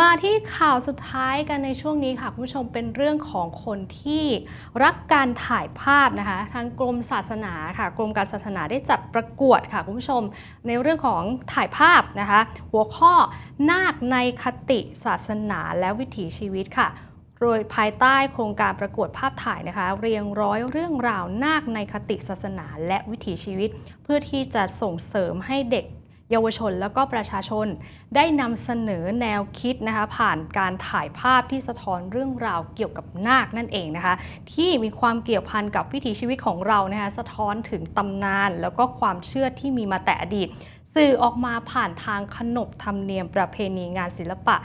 มาที่ข่าวสุดท้ายกันในช่วงนี้ค่ะคุณผู้ชมเป็นเรื่องของคนที่รักการถ่ายภาพนะคะ ทางกรมศาสนาค่ะ กรมการศาสนาได้จัดประกวดค่ะคุณผู้ชมในเรื่องของถ่ายภาพนะคะ หัวข้อนาคในคติศาสนาและวิถีชีวิตค่ะโดยภายใต้โครงการประกวดภาพถ่ายนะคะ เรียงร้อยเรื่องราวนาคในคติศาสนาและวิถีชีวิต เพื่อที่จะส่งเสริมให้เด็ก เยาวชนแล้วก็ประชาชน ได้นำเสนอแนวคิดนะคะผ่านการถ่ายภาพที่สะท้อนเรื่องราวเกี่ยวกับนาคนั่นเองนะคะ ที่มีความเกี่ยวพันกับวิถีชีวิตของเรานะคะสะท้อนถึงตำนาน แล้วก็ความเชื่อที่มีมาแต่อดีต สื่อออกมาผ่านทางขนบธรรมเนียมประเพณีงานศิลปะ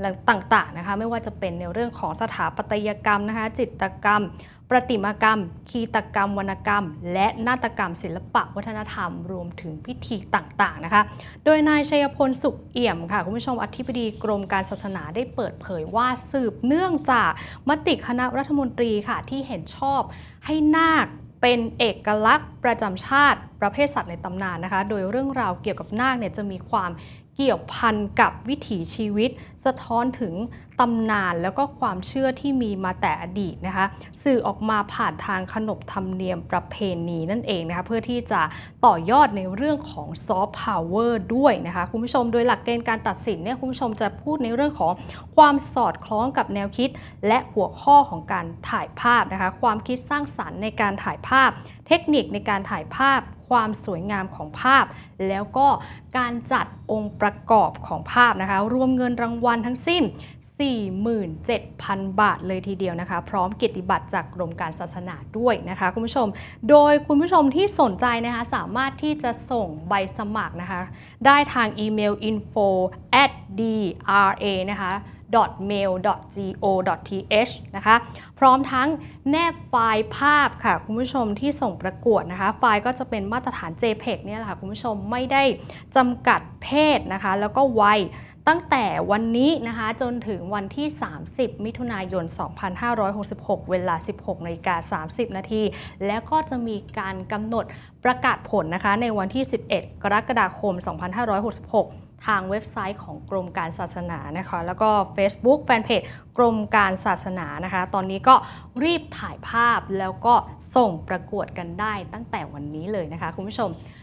และต่างๆนะคะไม่ว่าจะเป็นในเรื่องของสถาปัตยกรรมนะคะจิตรกรรม ประติมากรรม คีตกรรม วรรณกรรม และนาฏกรรม ศิลปะวัฒนธรรม รวมถึงพิธีต่างๆนะคะ โดยนายชัยพลสุขเอี่ยมค่ะคุณผู้ชมอธิบดีกรมการศาสนาได้เปิดเผยว่าสืบเนื่องจากมติคณะรัฐมนตรีค่ะที่เห็นชอบให้นาคเป็นเอกลักษณ์ประจำชาติประเภทสัตว์ในตำนานนะคะ โดยเรื่องราวเกี่ยวกับนาคเนี่ยจะมีความ เกี่ยวพันกับวิถีชีวิต สะท้อนถึงตำนานแล้วก็ความเชื่อที่มีมาแต่อดีตนะคะ สื่อออกมาผ่านทางขนบธรรมเนียมประเพณีนั่นเองนะคะ เพื่อที่จะต่อยอดในเรื่องของซอฟต์พาวเวอร์ด้วยนะคะ คุณผู้ชมโดยหลักเกณฑ์การตัดสินเนี่ยคุณผู้ชมจะพูดในเรื่องของความสอดคล้องกับแนวคิด และหัวข้อของการถ่ายภาพนะคะ ความคิดสร้างสรรค์ในการถ่ายภาพ เทคนิคในการถ่ายภาพ ความสวยงามของภาพ แล้วก็การจัดองค์ประประกอบของภาพนะคะ รวมเงินรางวัลทั้งสิ้น 47,000 บาทเลยทีเดียวนะคะ พร้อมเกียรติบัตรจากกรมการศาสนาด้วยนะคะคุณผู้ชม โดยคุณผู้ชมที่สนใจนะคะสามารถที่จะส่งใบสมัครนะคะ ได้ทางอีเมล info at dra นะคะ mail.go.th นะคะ พร้อมทั้งแนบไฟล์ภาพค่ะ คุณผู้ชมที่ส่งประกวดนะคะ ไฟล์ก็จะเป็นมาตรฐาน JPEG เนี่ยแหละค่ะ คุณผู้ชมไม่ได้จำกัดเพศนะคะ แล้วก็วัยตั้งแต่วันนี้นะคะ จนถึงวันที่ 30 มิถุนายน 2566 เวลา 16นาฬิกา30 นาที แล้วก็จะมีการกำหนดประกาศผลนะคะ ในวันที่ 11 กรกฎาคม 2566 ทางเว็บไซต์ของกรมการศาสนานะคะ แล้วก็ Facebook แฟนเพจกรมการศาสนานะคะ ตอนนี้ก็รีบถ่ายภาพแล้วก็ส่งประกวดกันได้ตั้งแต่วันนี้เลยนะคะคุณผู้ชม